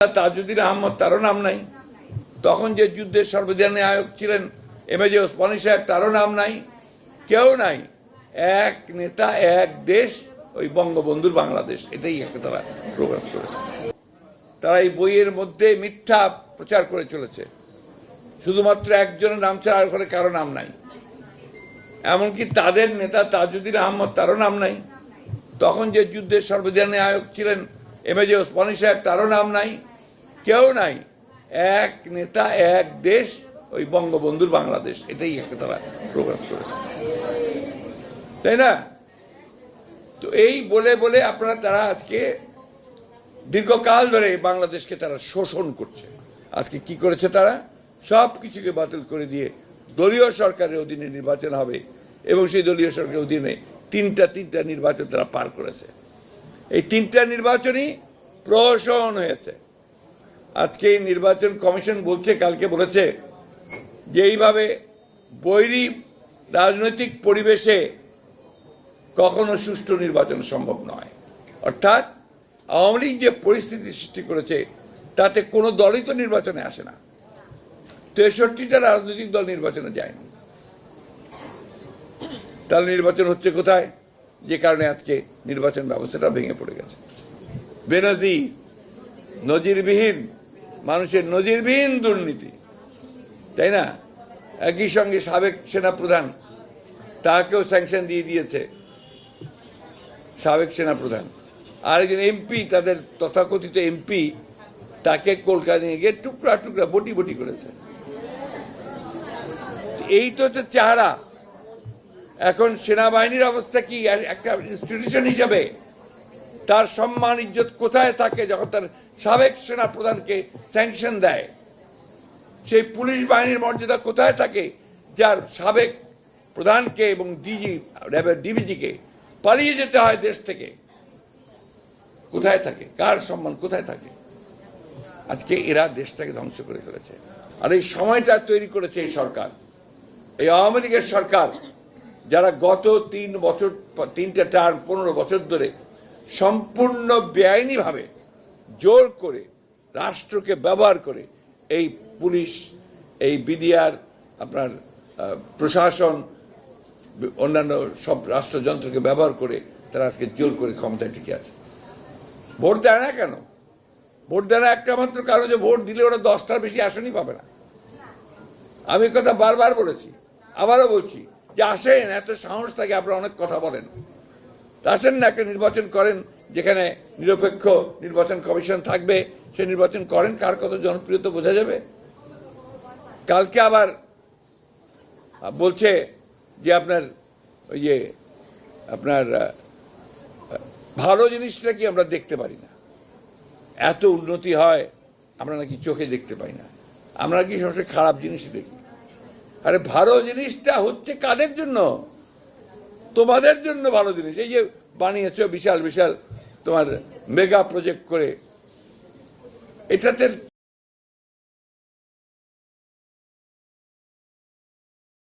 তাজুদ্দিন আহমদ তারও নাম নাই। তখন যে যুদ্ধের সর্বদিন নায়ক ছিলেন এম এ ওসমানী সাহেব তারও নাম নাই, কেউ নাই। এক নেতা, এক দেশ, ওই বঙ্গবন্ধুর বাংলাদেশ, এটাই একটা তারা প্রকাশ করেছে। তারা এই বইয়ের মধ্যে মিথ্যা প্রচার করে চলেছে। শুধুমাত্র একজনের নাম ছাড়া আর ওখানে কারও নাম নাই। এমনকি তাদের নেতা তাজুদ্দিন আহমদ তারও নাম নাই। তখন যে যুদ্ধের সর্বদিন নায়ক ছিলেন এম এ ওসমানী সাহেব তারও নাম নাই। কেউ নাই। এক নেতা, এক দেশ, ওই বঙ্গবন্ধুর বাংলাদেশ। এটাই একটা তারা প্রকাশ করেছে। তাই না? তো এই বলে বলে আপনারা তারা আজকে দীর্ঘকাল ধরে বাংলাদেশকে তারা শোষণ করছে। আজকে কি করেছে তারা? সব কিছুকে বাতিল করে দিয়ে দলীয় সরকারের অধীনে নির্বাচন হবে এবং সেই দলীয় সরকারের অধীনে তিনটা তিনটা নির্বাচন তারা পার করেছে। এই তিনটা নির্বাচনই প্রহসন হয়েছে। আজকে নির্বাচন কমিশন বলছে, কালকে বলেছে যে এইভাবে বৈরী রাজনৈতিক পরিবেশে কখনো সুষ্ঠু নির্বাচন সম্ভব নয়। অর্থাৎ আওয়ামী লীগ যে পরিস্থিতি সৃষ্টি করেছে, তাতে কোনো দলই তো নির্বাচনে আসে না। তেষট্টিটা রাজনৈতিক দল নির্বাচনে যায়নি। তাহলে নির্বাচন হচ্ছে কোথায়? যে কারণে আজকে নির্বাচন ব্যবস্থাটা ভেঙে পড়ে গেছে। বেনজির, নজিরবিহীন মানুষের নজিরবিহীন দুর্নীতি। তাই না? একই সঙ্গে সাবেক সেনাপ্রধান, তাকেও স্যাংশন দিয়ে দিয়েছে। সাবেক সেনাপ্রধান। আরেকজন এমপি, তাদের তথাকথিত এমপি, তাকে কলকাতা নিয়ে গিয়ে টুকরা টুকরা বটি বটি করেছে। এই তো হচ্ছে চেহারা। এখন সেনাবাহিনীর অবস্থা কি? একটা ইনস্টিটিউশন হিসাবে তার সম্মান, ইজ্জত কোথায় থাকে যখন তার সাবেক সেনা প্রধানকে স্যাংশন দেয়? সেই পুলিশ বাহিনীর মর্যাদা কোথায় থাকে যার সাবেক প্রধানকে এবং ডিজি ডিবিজিকে পালিয়ে যেতে হয় দেশ থেকে? কোথায় থাকে? কার সম্মান কোথায় থাকে? আজকে এরা দেশটাকে ধ্বংস করে ফেলেছে। আর এই সময়টা তৈরি করেছে এই সরকার। এই আওয়ামী লীগের সরকার, যারা গত তিন বছর, তিনটা টার্ম পনেরো বছর ধরে সম্পূর্ণ বেআইনিভাবে জোর করে রাষ্ট্রকে ব্যবহার করে এই পুলিশ, এই বিডিআর, আপনার প্রশাসন, অন্যান্য সব রাষ্ট্রযন্ত্রকে ব্যবহার করে তারা আজকে জোর করে ক্ষমতায় টিকে আছে। ভোট দেয় না কেন? ভোট দেয় না একটা মাত্র কারণ যে ভোট দিলে ওরা দশটার বেশি আসনই পাবে না। আমি কথা বারবার বলেছি, আবারও বলছি যে আসেন, এত সাহস থাকে, আপনারা অনেক কথা বলেন। আসেন না একটা নির্বাচন করেন যেখানে নিরপেক্ষ নির্বাচন কমিশন থাকবে, সে নির্বাচন করেন, কার কত জনপ্রিয়তা বোঝা যাবে? কালকে আবার বলছে যে আপনার ওই যে আপনার ভালো জিনিসটা কি আমরা দেখতে পারি না? এত উন্নতি হয়, আমরা নাকি চোখে দেখতে পাই না। আমরা কি সবসময় খারাপ জিনিস দেখি? আরে ভালো জিনিসটা হচ্ছে কাদের জন্য? তোমাদের জন্য ভালো জিনিস। এই যে বানিয়েছ বিশাল বিশাল তোমার মেগা প্রজেক্ট করে। এটাতে